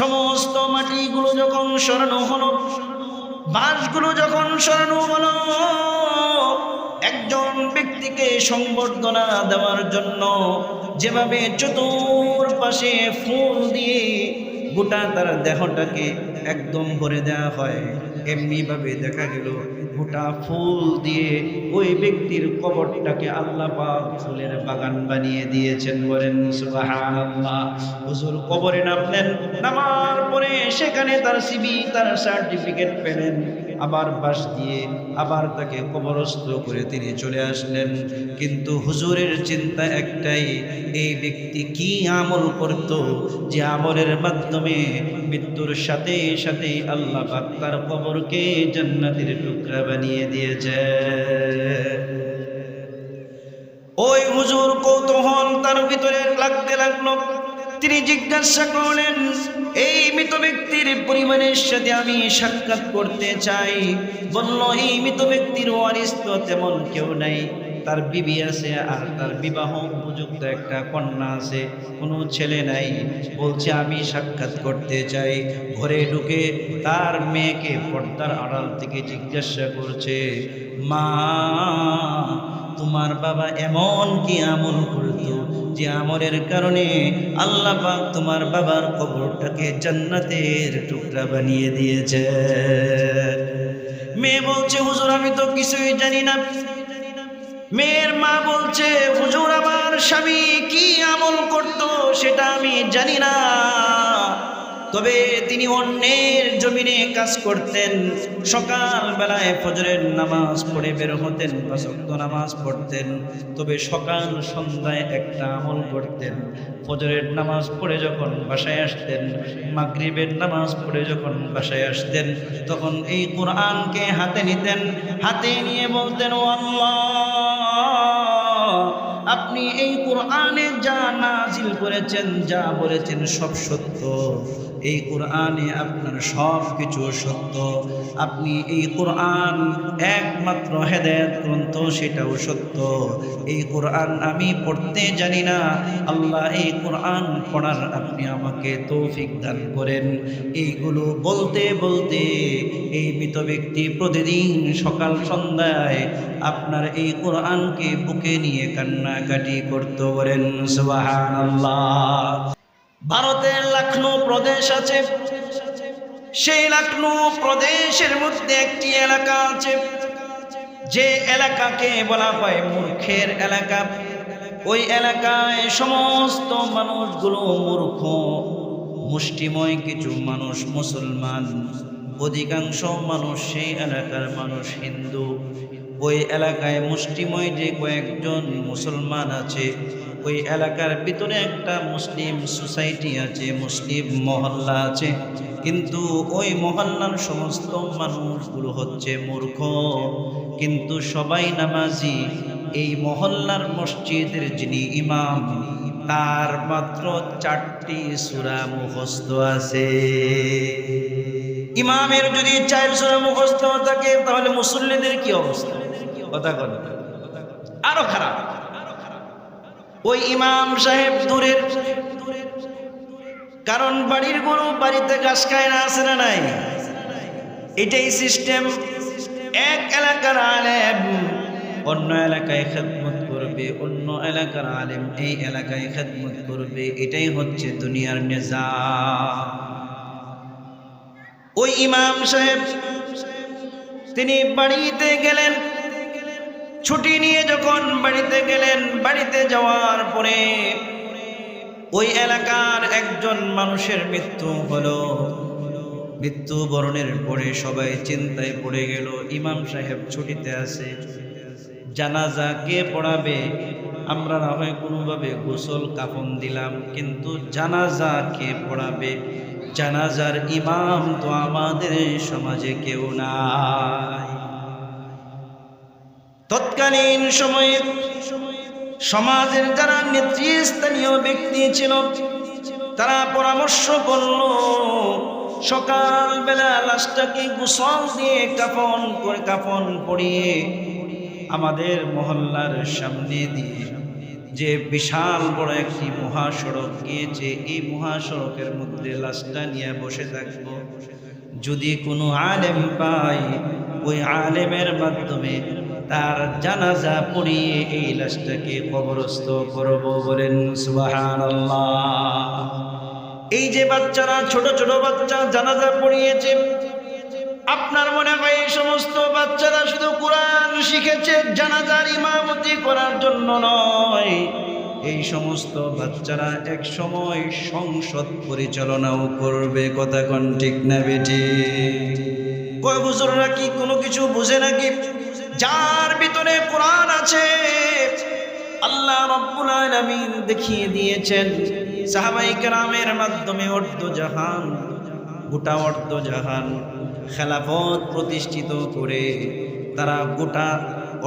সমস্ত মাটিগুলো যখন সরানো হলো, বাঁশগুলো যখন সরানো হলো, একজন ব্যক্তিকে সংবর্ধনা দেওয়ার জন্য যেভাবে চতুর্পাশে ফুল দিয়ে গোটা তার দেহটাকে একদম ভরে দেওয়া হয়, এমনিভাবে দেখা গেল গোটা ফুল দিয়ে ওই ব্যক্তির কবরটাকে আল্লাহ পাক ফুলের বাগান বানিয়ে দিয়েছেন বলেন, সুবহানাল্লাহ। হুজুর কবরে নামলেন, নামার পরে সেখানে তার সিবি তার সার্টিফিকেট পেলেন। আবার বাস দিয়ে আবার তাকে কবরস্থ করে তিনি চলে আসলেন। কিন্তু হুজুরের চিন্তা একটাই, এই ব্যক্তি কি আমল করত যে আমলের মাধ্যমে মৃত্যুর সাথে সাথে আল্লাহ তার কবরকে জান্নাতের টুকরা বানিয়ে দিয়েছে। ওই হুজুর কৌতূহল তার ভিতরে লাগতে লাগল। তিনি জিজ্ঞাসা করলেন এই মৃত ব্যক্তির পরিবারের সাথে আমি সাক্ষাৎ করতে চাই। বলল, এই মৃত ব্যক্তির ওয়ারিস তো তেমন কেউ নাই। তার বিবি আছে আর তার বিবাহ উপযুক্ত একটা কন্যা আছে। কোনো ছেলে নাই। বলছে, আমি সাক্ষাৎ করতে চাই। ঘরে ঢুকে তার মেয়েকে পর্দার আড়াল থেকে জিজ্ঞাসা করছে, মা, তোমার বাবা এমন কি আমল করতো? যে আমরের কারণে আল্লাহ পাক তোমার বাবার কবরটাকে জান্নাতের টুকরা বানিয়ে দিয়েছে। মেয়ে বলছে, হুজুর, আমি তো কিছুই জানি না। মেয়ের মা বলছে, হুজুর, আমার স্বামী কি আমল করত সেটা আমি জানি না। তবে তিনি অন্যের জমিনে কাজ করতেন। সকাল বেলায় ফজরের নামাজ পড়ে বের হতেন বা শক্ত নামাজ পড়তেন। তবে সকাল সন্ধ্যায় একটা আমল করতেন। ফজরের নামাজ পড়ে যখন বাসায় আসতেন, মাগরিবের নামাজ পড়ে যখন বাসায় আসতেন, তখন এই কোরআনকে হাতে নিতেন, হাতে নিয়ে বলতেন, ও আল্লাহ আপনি এই কোরআনে যা নাজিল করেছেন, যা বলেছেন সব সত্য। এই কোরআনে আপনার সব কিছু সত্য। আপনি এই কোরআন একমাত্র হেদায়ত গ্রন্থ, সেটাও সত্য। এই কোরআন আমি পড়তে জানি না। আল্লাহ এই কোরআন পড়ার আপনি আমাকে তৌফিক দান করেন। এইগুলো বলতে বলতে এই মৃত ব্যক্তি প্রতিদিন সকাল সন্ধ্যায় আপনার এই কোরআনকে বুকে নিয়ে কান্নাকাটি করতে বলেন ভারতের লখনৌ প্রদেশ আছে। সেই লখনৌ প্রদেশের মধ্যে একটি এলাকা আছে। যে এলাকাকে বলা হয় মূর্খের এলাকা। ওই এলাকায় সমস্ত মানুষগুলো মূর্খ, মুষ্টিময় কিছু মানুষ মুসলমান। অধিকাংশ মানুষ সেই এলাকার মানুষ হিন্দু। ওই এলাকায় মুষ্টিময় যে কয়েকজন মুসলমান আছে, ওই এলাকার ভিতরে একটা মুসলিম সোসাইটি আছে, মুসলিম মহল্লা আছে। কিন্তু ওই মহল্লার সমস্ত মানুষগুলো হচ্ছে মূর্খ। কিন্তু সবাই নামাজি, এই মহল্লার মসজিদের যিনি ইমাম, তার মাত্র চারটি সুরা মুখস্থ আছে। ইমামের যদি চার সুরা মুখস্থ থাকে, তাহলে মুসল্লিদের কি অবস্থা? কথা কথা আরও খারাপ। ওই ইমাম সাহেব দূরের। কারণ বাড়ির গরু বাড়িতে ঘাস খায় না, আছে না নাই? এটাই সিস্টেম এক এলাকার আলেম অন্য এলাকায় খেদমত করবে, অন্য এলাকার আলেম এই এলাকায় খেদমত করবে। এটাই হচ্ছে দুনিয়ার নেজা ওই ইমাম সাহেব, তিনি বাড়িতে গেলেন ছুটি নিয়ে যখন বাড়িতে গেলেন, বাড়িতে যাওয়ার পরে ওই এলাকার একজন মানুষের মৃত্যু হলো। মৃত্যু বরণের পরে সবাই চিন্তায় পড়ে গেল, ইমাম সাহেব ছুটিতে আছে। জানাজা কে পড়াবে? আমরা না হয় কোনোভাবে গোসল কাফন দিলাম, কিন্তু জানাজা কে পড়াবে? জানাজার ইমাম তো আমাদের সমাজে কেউ নাই। তৎকালীন সময়ে সমাজের যারা নেতৃস্থানীয় ব্যক্তি ছিল, তারা পরামর্শ করল সকালবেলা লাশটাকে গোসল দিয়ে কাফন করে কাফন পরিয়ে আমাদের মহল্লার সামনে দিয়ে। যে বিশাল বড় একটি মহাসড়ক গিয়েছে, এই মহাসড়কের মধ্যে লাশটা নিয়ে বসে থাকব। যদি কোনো আলেম পাই ওই আলেমের মাধ্যমে তার জানাজা পড়িয়ে এই লাশটাকে কবরস্থ করব বলেন, সুবহানাল্লাহ। এই যে বাচ্চারা, ছোট ছোট বাচ্চা জানাজা পড়িয়েছে, আপনার মনে হয় এই সমস্ত বাচ্চারা শুধু কোরআন শিখেছে, জানাজার ইমামতি করার জন্য নয়। এই সমস্ত বাচ্চারা এক সময় সংসদ পরিচালনাও করবে, কথা কোন ঠিক না বেটি কয় হুজুররা কি কোনো কিছু বুঝে নাকি? যার ভিতরে কোরআন আছে, আল্লাহ রব্বুল আলামিন দেখিয়ে দিয়েছেন, সাহাবাই কেরামের মাধ্যমে অর্ধ জাহান গোটা অর্ধ জাহান খেলাফত প্রতিষ্ঠিত করে তারা গোটা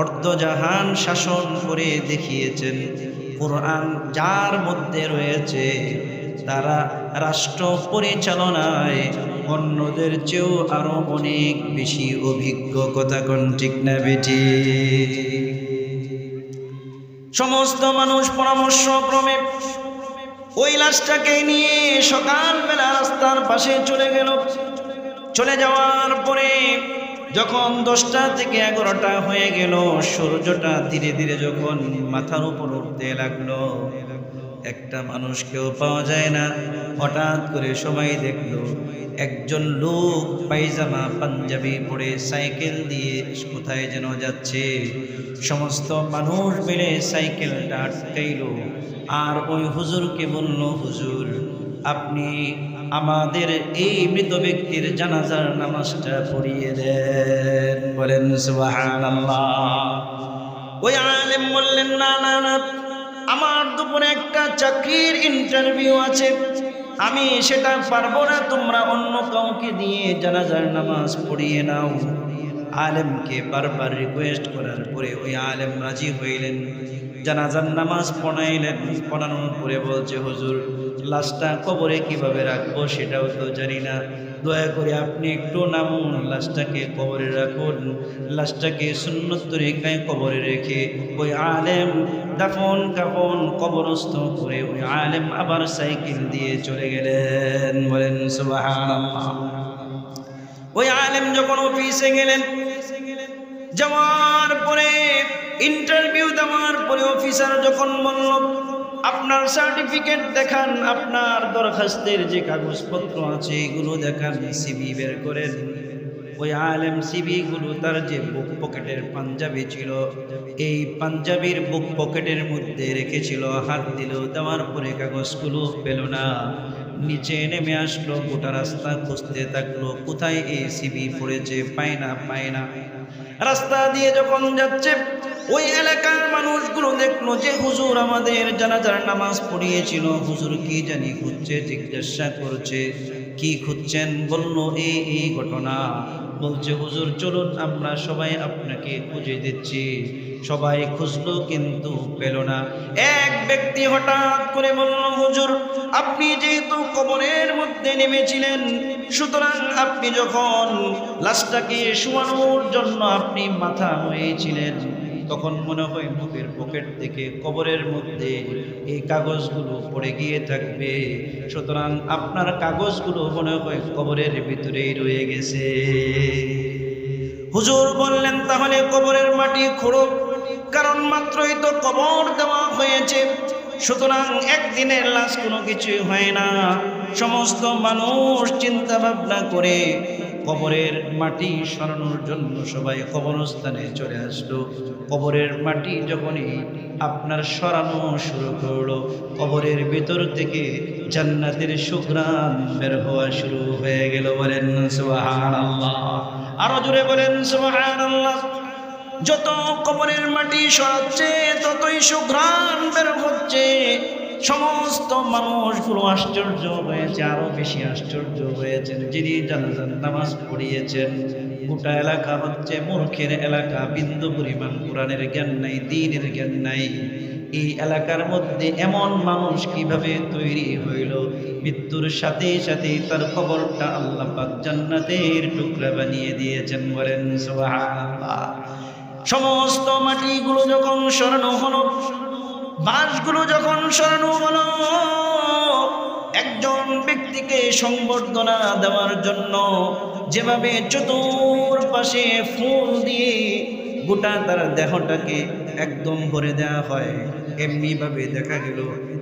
অর্ধজাহান শাসন করে দেখিয়েছেন। কোরআন যার মধ্যে রয়েছে, তারা রাষ্ট্র পরিচালনায় অন্যদের চেয়েও আরও অনেক বেশি অভিজ্ঞ কথা কোন ঠিক না বেটি সমস্ত মানুষ পরামর্শ ক্রমে ওই লাশটাকে নিয়ে সকালবেলা রাস্তার পাশে চলে গেল। চলে যাওয়ার পরে যখন দশটা থেকে এগারোটা হয়ে গেল, সূর্যটা ধীরে ধীরে যখন মাথার উপর উঠতে লাগল, একটা মানুষকেও পাওয়া যায় না। হঠাৎ করে সবাই দেখল একজন লোক পায়জামা পাঞ্জাবি পরে সাইকেল দিয়ে কোথায় যেন যাচ্ছে। সমস্ত মানুষ মিলে সাইকেলটা আটকাইল। আর ওই হুজুরকে বলল, হুজুর, আপনি আমাদের এই মৃত ব্যক্তির জানাজার নামাজটা পড়িয়ে দেন। বলেন ওই আলেম বললেন, না না না, আমার দুপুরে একটা চাকরির ইন্টারভিউ আছে। আমি সেটা পারব না, তোমরা অন্য কাউকে দিয়ে জানাজার নামাজ পড়িয়ে নাও। আলেমকে বারবার রিকোয়েস্ট করার পরে ওই আলেম রাজি হইলেন, জানাজার নামাজ পড়াইলেন। পড়ানোর পরে বলছে, হুজুর, লাশটা কবরে কীভাবে রাখব সেটাও তো জানি না। দয়া করে আপনি একটু নামুন, লাশটাকে কবরে রাখুন, লাশটাকে সুন্নত তরিকায় কবরে রেখে ওই আলেম দাফন কাফন কবরস্থ করে ওই আলেম আবার সাইকেল দিয়ে চলে গেলেন। বলেন ওই আলেম যখন অফিসে গেলেন, যাওয়ার পরে, ইন্টারভিউ দেওয়ার পরে অফিসার যখন বলল আপনার সার্টিফিকেট দেখান, আপনার দরখাস্তের যে কাগজপত্র আছে, এগুলো দেখান সিবি বের করেন। ওই আলেম সিবিগুলো তার যে বুক পকেটের পাঞ্জাবি ছিল, এই পাঞ্জাবির বুক পকেটের মধ্যে রেখেছিল, হাত দিল দেওয়ার পরে কাগজগুলো পেল না। নিচে নেমে আসলো, গোটা রাস্তা খুঁজতে থাকল, কোথায় এই সিবি পড়েছে, পায় না পায় না। রাস্তা দিয়ে যখন যাচ্ছে ওই এলাকার মানুষগুলো দেখল যে হুজুর আমাদের জানাজার নামাজ পড়িয়েছিল। হুজুর কি জানি খুঁজছে, জিজ্ঞাসা করছে, কি খুঁজছেন? বলল, এই এই ঘটনা। বলছে, হুজুর, চলুন আমরা সবাই আপনাকে খুঁজে দিচ্ছি। সবাই খুঁজলো কিন্তু পেল না। এক ব্যক্তি হঠাৎ করে বলল, হুজুর, আপনি যেহেতু কবরের মধ্যে নেমেছিলেন, সুতরাং আপনি যখন লাশটাকে শোয়ানোর জন্য আপনি মাথা হয়েছিলেন তখন মনে হয় বুকের পকেট থেকে, কবরের মধ্যে এই কাগজগুলো পড়ে গিয়ে থাকবে। সুতরাং আপনার কাগজগুলো মনে হয় কবরের ভিতরেই রয়ে গেছে। হুজুর বললেন, তাহলে কবরের মাটি খোড়ো। কারণ মাত্রই তো কবর দেওয়া হয়েছে। সুতরাং একদিনের লাশ কোনো কিছুই হয় না। সমস্ত মানুষ চিন্তা ভাবনা করে কবরের মাটি সরানোর জন্য সবাই কবরস্থানে চলে আসলো। কবরের মাটি যখনই আপনার সরানো শুরু করল, কবরের ভেতর থেকে জান্নাতের সুগ্রাম বের হওয়া শুরু হয়ে গেল। বলেন, সুবহানাল্লাহ। আরও জুড়ে বলেন, সুবহানাল্লাহ। যত কবরের মাটি সরাচ্ছে, ততই সুঘ্রাণ বের হচ্ছে। সমস্ত মানুষগুলো আশ্চর্য হয়েছে, আরও বেশি আশ্চর্য হয়েছেন। যিনি জানাজান নামাজ পড়িয়েছেন, গোটা এলাকা হচ্ছে মূর্খের এলাকা, বিন্দু পরিমাণ কোরআনের জ্ঞান নাই, দিনের জ্ঞান নাই। এই এলাকার মধ্যে এমন মানুষ কীভাবে তৈরি হইল? মৃত্যুর সাথে সাথে তার খবরটা আল্লাহ জান্নাতের টুকরা বানিয়ে দিয়েছেন বলেন সমস্ত মাটিগুলো যখন সরানো হলো বাঁশগুলো যখন সরানো হলো একজন ব্যক্তিকে সংবর্ধনা দেওয়ার জন্য যেভাবে চতুর পাশে ফুল দিয়ে গোটা তার দেহটাকে একদম ভরে দেওয়া হয়। এমনিভাবে দেখা গেল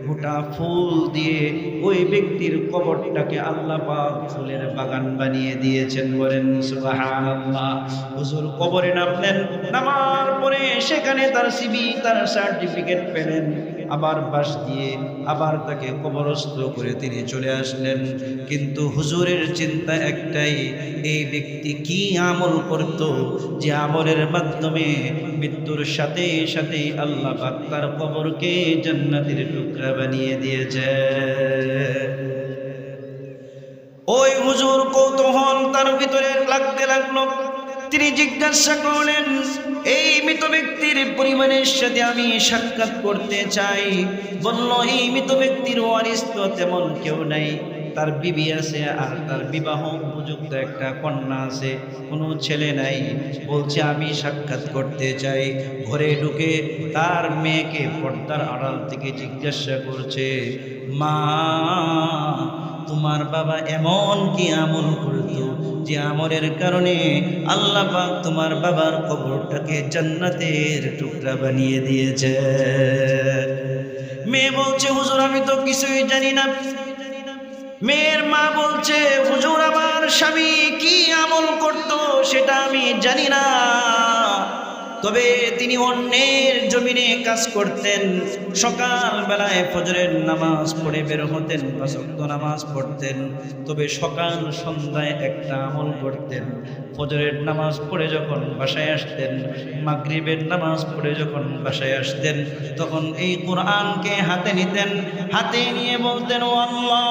গোটা ফুল দিয়ে ওই ব্যক্তির কবরটাকে আল্লাহ পাক ফুলের বাগান বানিয়ে দিয়েছেন বলেন, সুবহানাল্লাহ। হুজুর কবরে নামলেন, নামার পরে সেখানে তার সিবি তার সার্টিফিকেট পেলেন। আবার বাস দিয়ে আবার তাকে কবরস্থ করে তিনি চলে আসলেন। কিন্তু হুজুরের চিন্তা একটাই, এই ব্যক্তি কি আমল করত যে আমলের মাধ্যমে মৃত্যুর সাথে সাথে আল্লাহ তার কবরকে জান্নাতের টুকরা বানিয়ে দিয়েছে। ওই হুজুর কৌতূহল তার ভিতরে লাগতে লাগল। তিনি জিজ্ঞাসা করলেন, এই মৃত ব্যক্তির পরিবারের সাথে আমি সাক্ষাৎ করতে চাই। বলল, এই মৃত ব্যক্তির ওয়ারিস তো তেমন কেউ নাই। তার বিবি আছে আর তার বিবাহ উপযুক্ত একটা কন্যা আছে, কোনো ছেলে নাই। বলছে, আমি সাক্ষাৎ করতে চাই। ঘরে ঢুকে তার মেয়েকে পর্দার আড়াল থেকে জিজ্ঞাসা করছে, মা, তোমার বাবা এমন কি আমল করতো যে আমরের কারণে আল্লাহ পাক তোমার বাবার কবরটাকে জান্নাতের টুকরা বানিয়ে দিয়েছে। মেয়ে বলছে, হুজুর, আমি তো কিছুই জানি না। মেয়ের মা বলছে, হুজুর, আমার স্বামী কি আমল করত সেটা আমি জানি না। তবে তিনি অন্যের জমিনে কাজ করতেন। সকাল বেলায় ফজরের নামাজ পড়ে বের হতেন বাসক্ত নামাজ পড়তেন। তবে সকাল সন্ধ্যায় একটা আমল করতেন। ফজরের নামাজ পড়ে যখন বাসায় আসতেন, মাগরিবের নামাজ পড়ে যখন বাসায় আসতেন, তখন এই কোরআনকে হাতে নিতেন, হাতে নিয়ে বলতেন, ও আল্লাহ,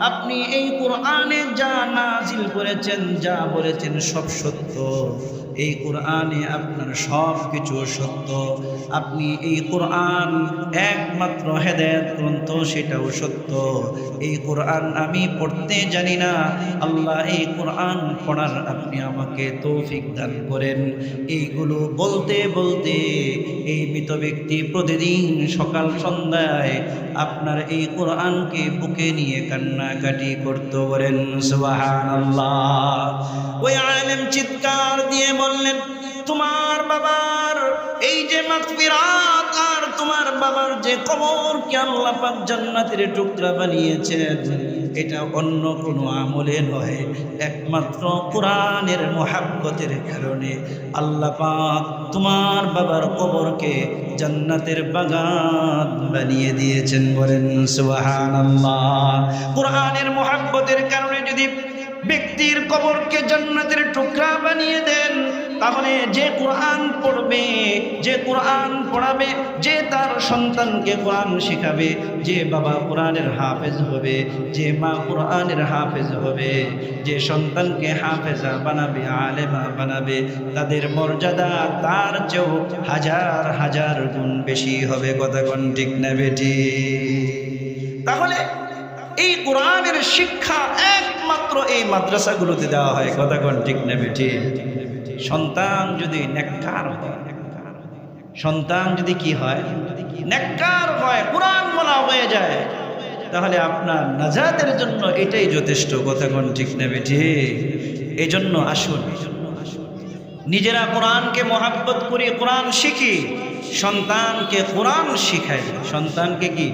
আপনি এই কোরআনে যা নাজিল করেছেন, যা বলেছেন সব সত্য। এই কোরআনে আপনার সব কিছু সত্য। আপনি এই কোরআন একমাত্র হেদায়ত গ্রন্থ, সেটাও সত্য। এই কোরআন আমি পড়তে জানি না। আল্লাহ এই কোরআন পড়ার আপনি আমাকে তৌফিক দান করেন। এইগুলো বলতে বলতে এই মৃত ব্যক্তি প্রতিদিন সকাল, সন্ধ্যায় আপনার এই কোরআনকে বুকে নিয়ে কান্নাকাটি করতে বলেন আল্লাহ ওই আলেম চিৎকার দিয়ে বললেন, তোমার বাবার এই যে মাগফিরাত আর তোমার বাবার যে কবর কি আল্লাহ পাক জান্নাতের টুকরা বানিয়েছেন, এটা অন্য কোনো আমলে নয়, একমাত্র কোরআনের মোহাব্বতের কারণে আল্লাহ পাক তোমার বাবার কবরকে জান্নাতের বাগান বানিয়ে দিয়েছেন বলেন, সুবহানাল্লাহ। কোরআনের মোহাব্বতের কারণে যদি ব্যক্তির কবরকে জান্নাতের টুকরা বানিয়ে দেন তাহলে যে কোরআন পড়বে, যে কোরআন পড়াবে, যে তার সন্তানকে কোরআন শেখাবে, যে বাবা কোরআনের হাফেজ হবে, যে মা কোরআনের হাফেজ হবে, যে সন্তানকে হাফেজা বানাবে, আলেমা বানাবে, তাদের মর্যাদা তার চেয়েও হাজার হাজার গুণ বেশি হবে। কথা কোন ঠিক না বেটি তাহলে এই কোরআনের শিক্ষা একমাত্র এই মাদ্রাসাগুলোতে দেওয়া হয়। কথা কোন ঠিক না বেটি সন্তান যদি নেককার হয়, সন্তান যদি কি হয়? নেককার হয় কোরআন বলা হয়ে যায়। তাহলে আপনার নাজাতের জন্য এটাই যথেষ্ট। কথা কোন ঠিক না বেটি এই জন্য আসুন। নিজেরা কোরআনকে মহাব্বত করি, কোরআন শিখি, সন্তানকে কোরআন শিখাই। সন্তানকে কি?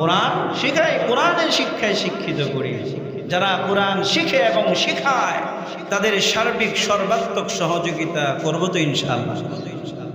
কোরআন শিখাই, কোরআনের শিক্ষায় শিক্ষিত করি। যারা কোরআন শিখে এবং শিখায় তাদের সার্বিক সর্বাত্মক সহযোগিতা করব তো ইনশাআল্লাহ।